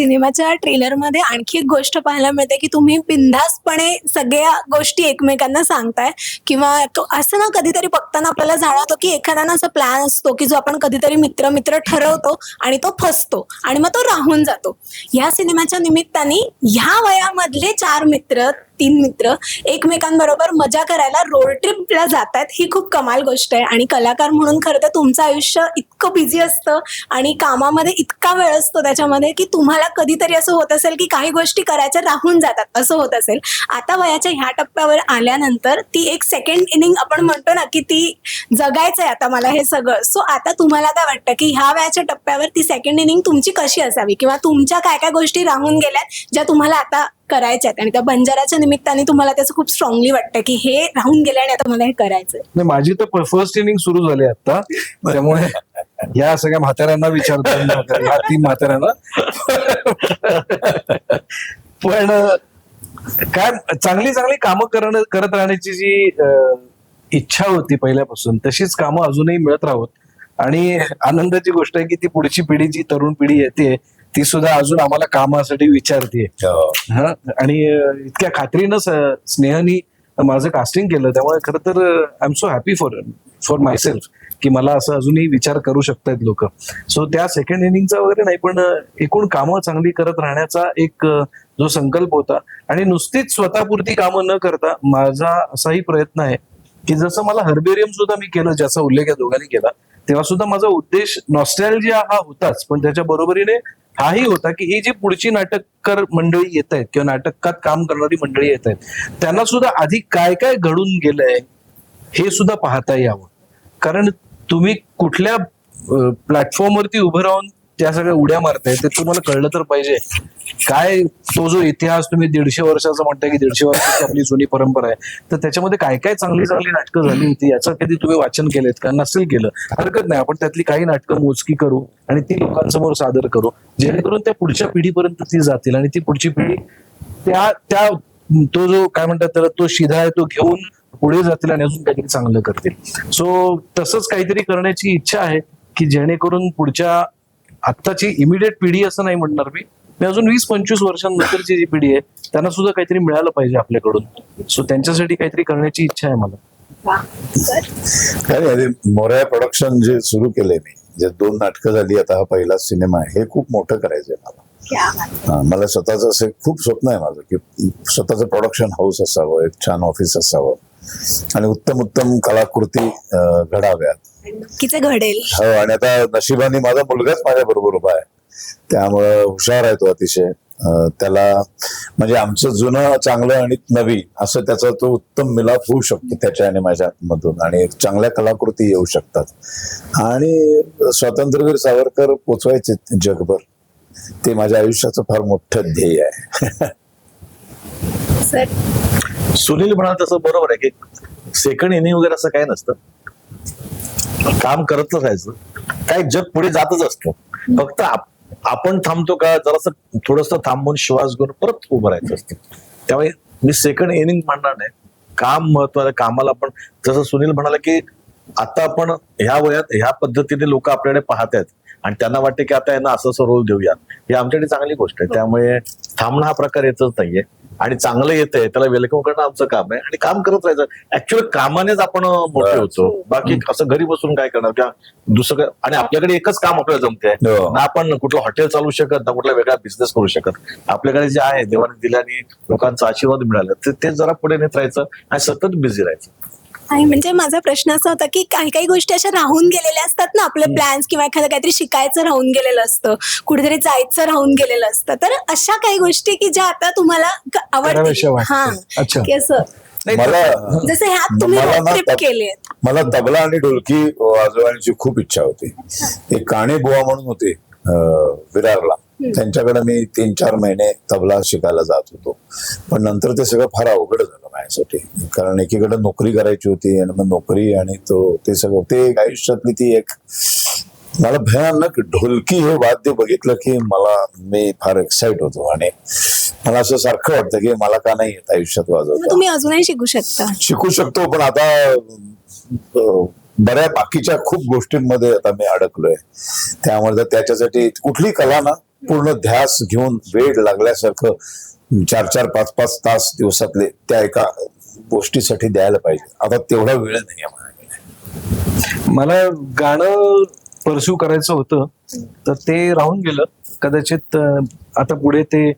सिनेमाच्या ट्रेलरमध्ये आणखी एक गोष्ट पाहायला मिळते की तुम्ही बिनधास्तपणे सगळ्या गोष्टी एकमेकांना सांगताय किंवा असं ना कधीतरी बघताना आपल्याला जाणवतो की एखाद्याना असा प्लॅन असतो की जो आपण कधीतरी मित्र मित्र ठरवतो आणि तो फसतो आणि मग तो राहून जातो. ह्या सिनेमाच्या निमित्ताने ह्या वयामधले चार मित्र तीन मित्र एकमेकांबरोबर मजा करायला रोड ट्रिपला जातात ही खूप कमाल गोष्ट आहे. आणि कलाकार म्हणून खरं तर तुमचं आयुष्य इतकं बिझी असतं आणि कामामध्ये इतका वेळ असतो त्याच्यामध्ये की तुम्हाला कधीतरी असं होत असेल की काही गोष्टी करायच्या राहून जातात असं होत असेल. आता वयाच्या ह्या टप्प्यावर आल्यानंतर ती एक सेकंड इनिंग आपण म्हणतो ना की ती जगायचंय आता मला हे सगळं. सो आता तुम्हाला काय वाटतं की ह्या वयाच्या टप्प्यावर ती सेकंड इनिंग तुमची कशी असावी? किंवा तुमच्या काय काय गोष्टी राहून गेल्यात ज्या तुम्हाला आता करायच्या आहेत आणि त्या बंजाराच्या निमित्ताने तुम्हाला त्याचं खूप स्ट्रॉंगली वाटतं की हे राहून गेलं आणि आता मला हे करायचंय. नाही माझी तर फर्स्ट इनिंग सुरू झाली आता त्यामुळे या सगळ्या म्हाताऱ्यांना विचारतो. या तीन म्हाताऱ्यांना. पण काय चांगली चांगली कामं करणं करत राहण्याची जी इच्छा होती पहिल्यापासून तशीच कामं अजूनही मिळत राहोत. आणि आनंदाची गोष्ट आहे की ती पुढची पिढी जी तरुण पिढी येते ती सुद्धा अजून आम्हाला कामासाठी विचारते हा. आणि इतक्या खात्रीनं स्नेहानी माझं कास्टिंग केलं. त्यामुळे खरं तर I am so happy for for myself की मला असं अजूनही विचार करू शकतायत लोक. सो त्या सेकंड इनिंगचा वगैरे नाही पण एकूण कामं चांगली करत राहण्याचा एक जो संकल्प होता. आणि नुसतीच स्वतःपुरती कामं न करता माझा असाही प्रयत्न आहे की जसं मला हर्बेरियम सुद्धा मी केलं ज्याचा उल्लेख या दोघांनी केला तेव्हा सुद्धा माझा उद्देश नॉस्टॅल्जिया हा होताच. पण त्याच्या बरोबरीने हाही होता की ही जी पुढची नाटककार मंडळी येत आहेत किंवा नाटकात काम करणारी मंडळी येत आहेत त्यांना सुद्धा आधी काय काय घडून गेलंय हे सुद्धा पाहता यावं. कारण तुम्ही कुठल्या प्लॅटफॉर्मवरती उभं राहून त्या सगळ्या उड्या मारताय ते तुम्हाला कळलं तर पाहिजे. काय तो जो इतिहास तुम्ही दीडशे वर्षाचा म्हणताय की दीडशे वर्षाची आपली जुनी परंपरा आहे तर त्याच्यामध्ये काय काय चांगली चांगली नाटकं झाली होती याचं कधी तुम्ही वाचन केलेत का नसेल केलं? हरकत नाही आपण त्यातली काही नाटकं मोजकी करू आणि ती लोकांसमोर सादर करू जेणेकरून त्या पुढच्या पिढीपर्यंत ती जातील आणि ती पुढची पिढी त्या त्या तो जो काय म्हणतात त्याला तो शिधा आहे तो घेऊन पुढे जातील आणि अजून काहीतरी चांगलं करतील. सो तसंच काहीतरी करण्याची इच्छा आहे की जेणेकरून पुढच्या आत्ताची इमिडिएट पिढी असं नाही म्हणणार मी. मी अजून वीस पंचवीस वर्षांनंतरची जी पिढी आहे त्यांना सुद्धा काहीतरी मिळालं पाहिजे आपल्याकडून. सो त्यांच्यासाठी काहीतरी करण्याची इच्छा आहे मला. काय मोरया प्रोडक्शन जे सुरू केलंय मी जे दोन नाटकं झाली आता हा पहिला सिनेमा आहे हे खूप मोठं करायचंय मला. हा, मला स्वतःच असं एक खूप स्वप्न आहे माझं की स्वतःचं प्रोडक्शन हाऊस असावं एक छान ऑफिस असावं. आणि उत्तम उत्तम कलाकृती घडाव्यात. नक्कीच हे घडेल. हो आणि आता नशिबाने माझा मुलगाच माझ्या बरोबर उभा आहे. त्यामुळं हुशार आहे तो अतिशय. त्याला म्हणजे आमचं जुनं चांगलं आणि नवीन असं त्याचा तो उत्तम मिलाप होऊ शकतो त्याच्या आणि माझ्या मधून आणि चांगल्या कलाकृती येऊ शकतात. आणि स्वातंत्र्यवीर सावरकर पोचवायचे जगभर. ते माझ्या आयुष्याचं फार मोठं ध्येय आहे. सर. सुनील म्हणाल तसं बरोबर आहे की सेकंड इनिंग वगैरे असं काय नसतं. काम करतच राहायचं. काय जग पुढे जातच असतं. फक्त आप- आपण थांबतो का जरासं थोडस थांबून श्वास घेऊन परत उभं राहायचं असतं. त्यामुळे मी सेकंड इनिंग म्हणणार नाही. काम महत्वाचं कामाला पण जसं सुनील म्हणाला की आता आपण ह्या वयात ह्या पद्धतीने लोक आपल्याकडे पाहत आहेत. आणि त्यांना वाटते की आता यांना असं असं रोल देऊया ही आमच्याकडे चांगली गोष्ट आहे. त्यामुळे थांबणं हा प्रकार येतच नाहीये. आणि चांगलं येतंय त्याला वेलकम करणं आमचं काम आहे. आणि काम करत राहायचं. ऍक्च्युअली कामानेच आपण मोठे होतो. बाकी असं घरी बसून काय करणार? किंवा दुसरं काय- आणि आपल्याकडे एकच काम आपल्याला जमते हो. ना आपण कुठलं हॉटेल चालू शकत ना कुठला वेगळा बिझनेस करू शकत. आपल्याकडे जे आहे देवाने दिल्याने लोकांचा आशीर्वाद मिळाला ते जरा पुढे नेत राहायचं आणि सतत बिझी राहायचं. आणि म्हणजे माझा प्रश्न असा होता की काही काही गोष्टी अशा राहून गेलेल्या असतात ना आपले प्लॅन्स किंवा एखादं काहीतरी शिकायचं राहून गेलेलं असतं कुठेतरी जायचं राहून गेलेलं असतं. तर अशा काही गोष्टी की ज्या आता तुम्हाला वाटतात. हा. अच्छा. की असं मला जसं ह्यात तुम्ही केली मला तबला आणि ढोलकी वाजवण्याची खूप इच्छा होती. एक काणे बुवा म्हणून होते विरारला. त्यांच्याकडे मी तीन चार महिने तबला शिकायला जात होतो. पण नंतर ते सगळं फार अवघड झालं माझ्यासाठी. कारण एकीकडे नोकरी करायची होती आणि मग नोकरी आणि तो ते सगळं ते एक आयुष्यातली ती एक मला भयानक ढोलकी हे वाद्य बघितलं की मला मी फार एक्साइट होतो. आणि मला असं सारखं वाटतं की मला का नाही येत आयुष्यात वाजवता. तुम्ही अजूनही शिकू शकता. शिकू शकतो पण आता अं, बऱ्या बाकीच्या खूप गोष्टींमध्ये आता मी अडकलोय. त्यामुळे तर त्याच्यासाठी कुठली कला ना पूर्ण ध्यास घेऊन वेळ लागल्यासारखं चार चार पाच पाच तास दिवसातले त्या एका गोष्टीसाठी द्यायला पाहिजे. आता तेवढा वेळ नाही आहे मला गाणं परस्यू करायचं होतं तर ते राहून गेलं. कदाचित आता पुढे ते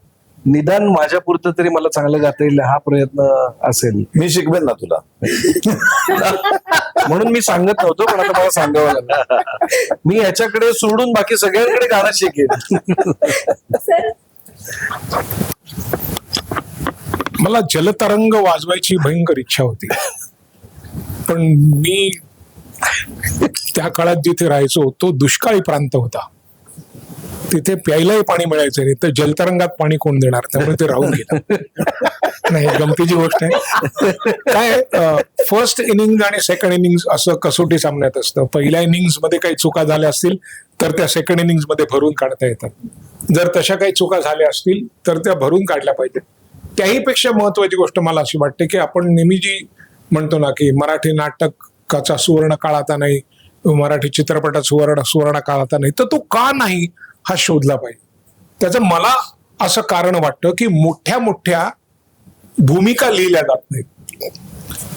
निदान माझ्या पुरतं तरी मला चांगलं गाता येईल हा प्रयत्न असेल. मी शिकवेन ना तुला. म्हणून मी सांगत नव्हतो पण आता मला सांगावं लागलं. मी याच्याकडे सोडून बाकी सगळ्यांकडे गाणं शिकेन. सर. मला जलतरंग वाजवायची भयंकर इच्छा होती. पण मी त्या काळात जिथे राहायचो तो दुष्काळी प्रांत होता. तिथे प्यायलाही पाणी मिळायचं नाही. तर जलतरंगात पाणी कोण देणार? त्यामुळे ते राहून गेलं. नाही गमतीची गोष्ट आहे. काय फर्स्ट इनिंग आणि सेकंड इनिंग असं कसोटी सामन्यात असतं. पहिल्या इनिंग्समध्ये काही चुका झाल्या असतील तर त्या सेकंड इनिंग्समध्ये भरून काढता येतात. जर तशा काही चुका झाल्या असतील तर त्या भरून काढल्या पाहिजेत. त्याहीपेक्षा महत्वाची गोष्ट मला अशी वाटते की आपण नेहमी जी म्हणतो ना की मराठी नाटकाचा सुवर्ण काळ आता नाही मराठी चित्रपटात सुवर्ण सुवर्ण काळ आता नाही तर तो का नाही? हा शोधला पाहिजे. त्याचं मला असं कारण वाटतं की मोठ्या मोठ्या भूमिका लिहिल्या जात नाहीत.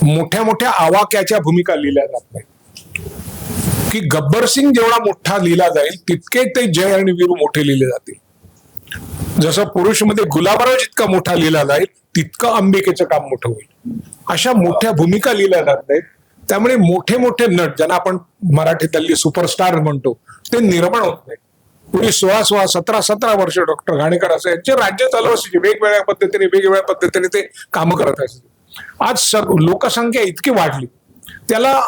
मोठ्या मोठ्या आवाक्याच्या भूमिका लिहिल्या जात नाहीत. की गब्बर सिंग जेवढा मोठा लिहिला जाईल तितके ते जय आणि वीरू मोठे लिहिले जातील. जसं पुरुषमध्ये गुलाबराव जितका मोठा लिहिला जाईल तितकं अंबिकेचं काम मोठं होईल. अशा मोठ्या भूमिका लिहिल्या जात नाहीत. त्यामुळे मोठे मोठे नट ज्यांना आपण मराठीतली सुपरस्टार म्हणतो ते निर्माण होत नाही कुणी सोळा सोळा सतरा सतरा वर्ष डॉक्टर घाणेकर असं यांचे राज्य चालू असायचे. वेगवेगळ्या पद्धतीने वेगवेगळ्या पद्धतीने ते कामं करत असायचे. आज सर्व लोकसंख्या इतकी वाढली. त्याला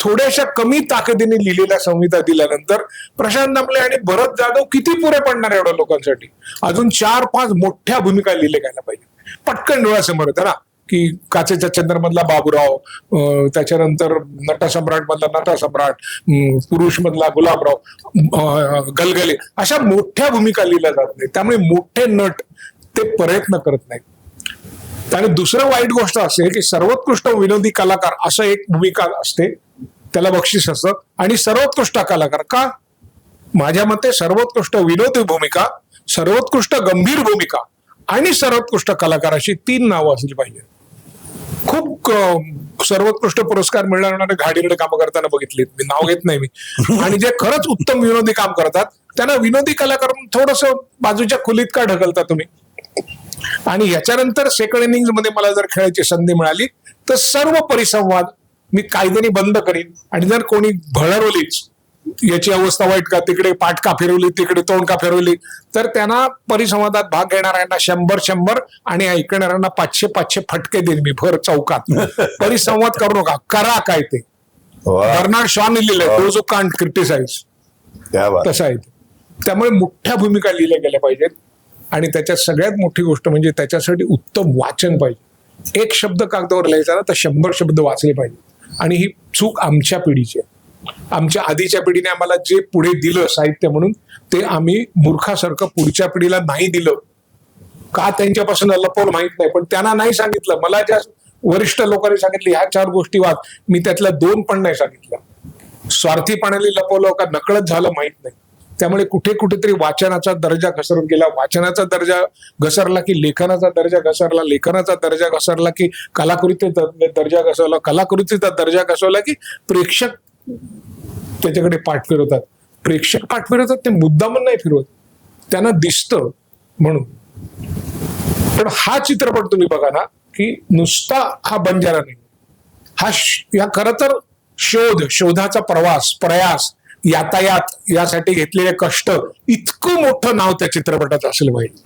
थोड्याशा कमी ताकदीने लिहिलेल्या संहिता दिल्यानंतर प्रशांत दामले आणि भरत जाधव किती पुरे पडणार एवढ्या लोकांसाठी? अजून चार पाच मोठ्या भूमिका लिहिले गेल्या पाहिजे पटकन डोळ्यासमोर येतं ना. की काचेच्या चंद्रमधला बाबूराव अं, त्याच्यानंतर नटसम्राट मधला नटसम्राट पुरुष मधला गुलाबराव गलगले अशा मोठ्या भूमिका लिहिल्या जात नाही त्यामुळे मोठे नट ते प्रयत्न करत नाहीत. आणि दुसरं वाईट गोष्ट असे की सर्वोत्कृष्ट विनोदी कलाकार असं एक भूमिका असते. त्याला बक्षीस असतं. आणि सर्वोत्कृष्ट कलाकार का? माझ्या मते सर्वोत्कृष्ट विनोदी भूमिका सर्वोत्कृष्ट गंभीर भूमिका आणि सर्वोत्कृष्ट कलाकार अशी तीन नावं असली पाहिजे खूप सर्वोत्कृष्ट पुरस्कार मिळणारे घाडीकडे कामं करताना बघितली मी नाव घेत नाही मी. आणि जे खरंच उत्तम विनोदी काम करतात त्यांना विनोदी कलाकार थोडस बाजूच्या खोलीत का ढकलता तुम्ही? आणि ह्याच्यानंतर सेकंड इनिंगमध्ये मला जर खेळायची संधी मिळाली तर सर्व परिसंवाद मी कायद्याने बंद करीन. आणि जर कोणी भळरवलीच याची अवस्था वाईट का? तिकडे पाठ का फिरवली? तिकडे तोंड का फिरवली? तर त्यांना परिसंवादात भाग घेणाऱ्यांना शंभर शंभर आणि ऐकणाऱ्यांना पाचशे पाचशे फटके देईन मी भर चौकात. परिसंवाद करू नका. करा काय ते. बर्नार्ड शॉने लिहिलंय दोज यू कांट क्रिटिसाइज. तसं आहे ते. त्यामुळे मोठ्या भूमिका लिहिल्या गेल्या पाहिजेत. आणि त्याच्यात सगळ्यात मोठी गोष्ट म्हणजे त्याच्यासाठी उत्तम वाचन पाहिजे. एक शब्द कागदावर लिहायचा ना तर शंभर शब्द वाचले पाहिजे आणि ही चूक आमच्या पिढीची आहे. आमच्या आधीच्या पिढीने आम्हाला जे पुढे दिलं साहित्य म्हणून ते आम्ही मूर्खासारखं पुढच्या पिढीला नाही दिलं. का त्यांच्यापासून लपवलं माहीत नाही पण त्यांना नाही सांगितलं. मला ज्या वरिष्ठ लोकांनी सांगितलं ह्या चार गोष्टी वाच मी त्यातल्या दोन पण नाही सांगितल्या. स्वार्थीपणाने लपवलं का नकळत झालं माहीत नाही. त्यामुळे कुठे कुठेतरी वाचनाचा दर्जा घसरून गेला. वाचनाचा दर्जा घसरला की लेखनाचा दर्जा घसरला लेखनाचा दर्जा घसरला की कलाकृतीचा दर्जा घसरला कलाकृतीचा दर्जा घसरला की प्रेक्षक त्याच्याकडे पाठ फिरवतात. प्रेक्षक पाठ फिरवतात ते मुद्दामून नाही फिरवत. त्यांना दिसतं म्हणून. पण हा चित्रपट तुम्ही बघा ना की नुसता हा बंजारा नाही. हा या खर तर शोध शोधाचा प्रवास प्रयास यातायात यासाठी घेतलेले कष्ट इतकं मोठं नाव त्या चित्रपटाचं असलं पाहिजे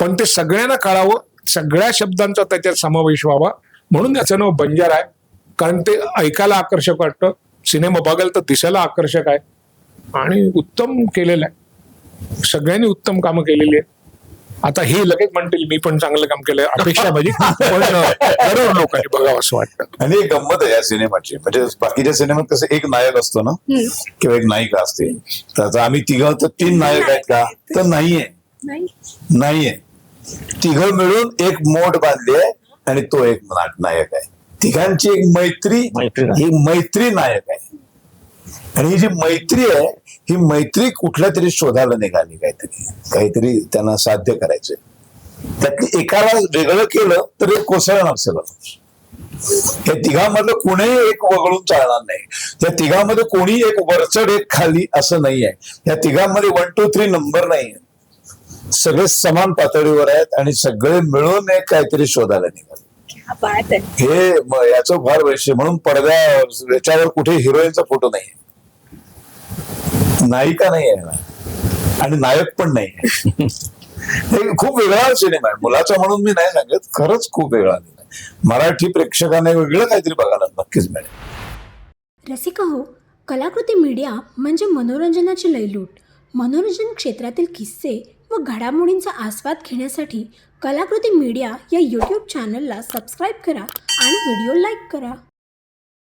पण ते सगळ्यांना कळावं सगळ्या शब्दांचा त्याच्यात समावेश व्हावा म्हणून त्याचं नाव बंजारा आहे. कारण ते ऐकायला आकर्षक वाटतं सिनेमा बघायला तर दिसायला आकर्षक आहे. आणि उत्तम केलेलं आहे. सगळ्यांनी उत्तम कामं केलेली आहेत. आता हे लगेच म्हणतील मी पण चांगलं काम केलंय. अपेक्षा माझी पण बरोबर लोकांनी बघावं असं वाटतं. आणि एक गंमत आहे या सिनेमाची. म्हणजे बाकीच्या सिनेमात कसं एक नायक असतो ना किंवा एक नायिका असते. तर आता आम्ही तिघ तर तीन नायक आहेत का? तर नाहीये. नाही. नाहीये. तिघ मिळून एक मोठ बांधली आहे आणि तो एक नायक आहे. तिघांची एक मैत्री. ही मैत्री नायक आहे. आणि ही जी मैत्री आहे ही मैत्री कुठल्या तरी शोधाला निघाली काहीतरी. काहीतरी त्यांना साध्य करायचंय. त्यातली एकाला वेगळं केलं तर एक कोसळणार सगळं. या तिघांमधलं कोणीही एक वगळून चालणार नाही. या तिघांमध्ये कोणी एक वरचढ एक खाली असं नाही आहे या तिघांमध्ये वन टू थ्री नंबर नाही सगळे समान पातळीवर आहेत आणि सगळे मिळून एक काहीतरी शोधायला निघाले. हे याचं फार वैशिष्ट्य म्हणून पडद्यावर याच्यावर कुठे हिरोईनचा फोटो नाही नायिका नाही आहे ना. आणि नायक पण नाही हे खूप वेगळा सिनेमा आहे. मुलाचा म्हणून मी नाही सांगत खरंच खूप वेगळा मराठी प्रेक्षकांना वेगळं काहीतरी बघायला नक्कीच मिळेल. रसिका हो कलाकृती मीडिया म्हणजे मनोरंजनाची लयलूट. मनोरंजन क्षेत्रातील किस्से व घडामोडींचा आस्वाद घेण्यासाठी कलाकृती मीडिया या यूट्यूब चॅनलला सबस्क्राईब करा आणि व्हिडिओ लाईक करा.